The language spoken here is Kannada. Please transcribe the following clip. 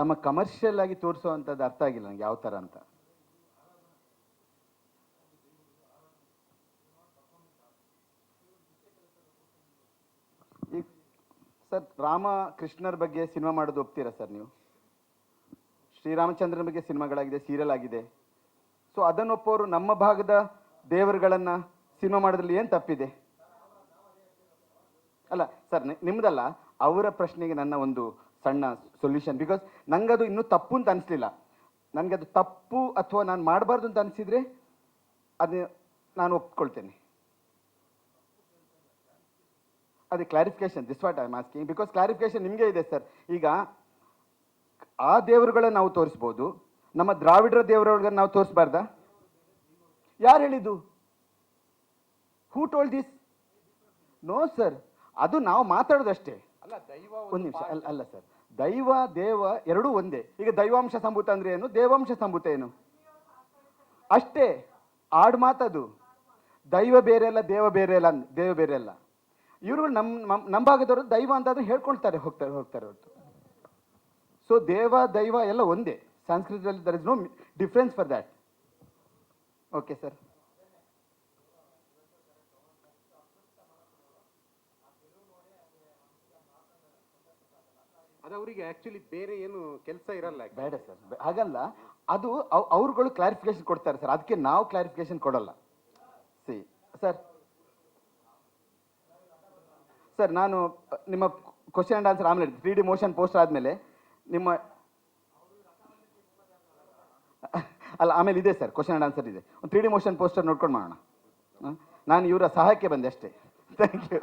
ತಮ್ಮ ಕಮರ್ಷಿಯಲ್ ಆಗಿ ತೋರಿಸುವಂಥದ್ದು ಅರ್ಥ ಆಗಿಲ್ಲ ನನಗೆ ಯಾವ ಥರ ಅಂತ. ಸರ್ ರಾಮ ಕೃಷ್ಣರ ಬಗ್ಗೆ ಸಿನಿಮಾ ಮಾಡೋದು ಒಪ್ತೀರಾ ಸರ್ ನೀವು? ಶ್ರೀರಾಮಚಂದ್ರನ ಬಗ್ಗೆ ಸಿನಿಮಾಗಳಾಗಿದೆ ಸೀರಿಯಲ್ ಆಗಿದೆ. ಸೊ ಅದನ್ನು ನಮ್ಮ ಭಾಗದ ದೇವರುಗಳನ್ನ ಸಿನಿಮಾ ಮಾಡೋದ್ರಲ್ಲಿ ಏನು ತಪ್ಪಿದೆ? ಅಲ್ಲ, ಸರ್ ನಿಮ್ಮದಲ್ಲ ಅವರ ಪ್ರಶ್ನೆಗೆ ನನ್ನ ಒಂದು ಸಣ್ಣ ಸೊಲ್ಯೂಷನ್ ಬಿಕಾಸ್ ಅದು ಇನ್ನೂ ತಪ್ಪು ಅಂತ ಅನಿಸ್ಲಿಲ್ಲ. ನನಗೆ ಅದು ತಪ್ಪು ಅಥವಾ ನಾನು ಮಾಡಬಾರ್ದು ಅಂತ ಅನಿಸಿದರೆ ಅದು ನಾನು ಒಪ್ಕೊಳ್ತೇನೆ. ಅದೇ clarification this what I am asking because clarification ನಿಮಗೆ ಇದೆ ಸರ್ ಈಗ ಆ ದೇವರುಗಳನ್ನ ನಾವು ತೋರಿಸ್ಬೋದು. ನಮ್ಮ ದ್ರಾವಿಡರ ದೇವರುಗಳನ್ನ ನಾವು ತೋರಿಸ್ಬಾರ್ದಾ? ಯಾರು ಹೇಳಿದ್ದು? Who told this no sir ಅದು ನಾವು ಮಾತಾಡೋದಷ್ಟೇ. ಒಂದು ನಿಮಿಷ ಅಲ್ಲ ಅಲ್ಲ ಸರ್. ದೈವ ದೇವ ಎರಡೂ ಒಂದೇ. ಈಗ ದೈವಾಂಶ ಸಂಭೂತ ಅಂದ್ರೆ ಏನು? ದೇವಾಂಶ ಸಂಭೂತ ಏನು? ಅಷ್ಟೇ. ಆಡ್ ಮಾತದು. ದೈವ ಬೇರೆ ಅಲ್ಲ ದೇವ ಬೇರೆ ಅಲ್ಲ ದೇವ ಬೇರೆ ಅಲ್ಲ. ಇವರು ನಮ್ಮ ನಮ್ಮ ನಮ್ಮ ಭಾಗದವರು ದೈವ ಅಂತಾದ್ರೆ ಹೇಳ್ಕೊಳ್ತಾರೆ ಹೋಗ್ತಾರೆ ಹೋಗ್ತಾರೆ ಹೊರತು. ಸೊ ದೇವ ದೈವ ಎಲ್ಲ ಒಂದೇ. ಸಂಸ್ಕೃತದಲ್ಲಿ there is no difference for that okay sir ಅದು ಅವರಿಗೆ ಆಕ್ಚುಲಿ ಬೇರೆ ಏನು ಕೆಲಸ ಇರಲ್ಲ ಬೇಡ ಸರ್ ಹಾಗಲ್ಲ. ಅದು ಅವ್- ಅವ್ರುಗಳು ಕ್ಲಾರಿಫಿಕೇಶನ್ ಕೊಡ್ತಾರೆ ಸರ್. ಅದಕ್ಕೆ ನಾವು ಕ್ಲಾರಿಫಿಕೇಶನ್ ಕೊಡಲ್ಲ. ಸಿ ಸರ್ ಸರ್ ನಾನು, ನಿಮ್ಮ ಕ್ವಶನ್ ಆ್ಯಂಡ್ ಆನ್ಸರ್ ಆಮೇಲೆ ತ್ರೀ ಡಿ ಮೋಷನ್ ಪೋಸ್ಟ್ ಆದಮೇಲೆ ನಿಮ್ಮ ಅಲ್ಲ, ಆಮೇಲೆ ಇದೆ ಸರ್ ಕ್ವಶನ್ ಆ್ಯಂಡ್ ಆನ್ಸರ್ ಇದೆ. ಒಂದು ತ್ರೀ ಡಿ ಮೋಷನ್ ಪೋಸ್ಟರ್ ನೋಡ್ಕೊಂಡು ಮಾಡೋಣ? ನಾನು ಇವರ ಸಹಾಯಕ್ಕೆ ಬಂದೆ ಅಷ್ಟೇ. Thank you